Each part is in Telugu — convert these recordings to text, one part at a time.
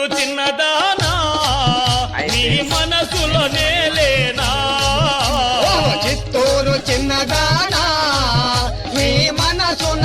చిత్తూరు చిన్నదానా నీ మనసులో నేలేనా? చిత్తూరు చిన్నదానా? మీ మనసున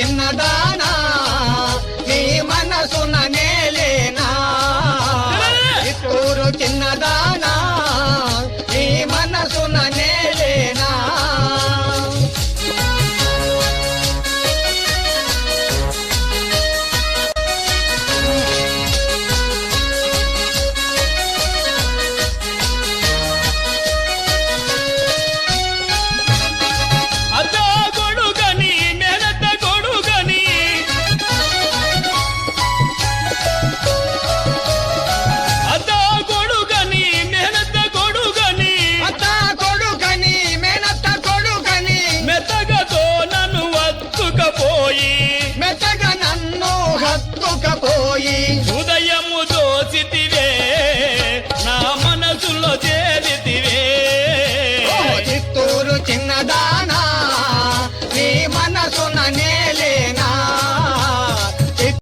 தென்னடா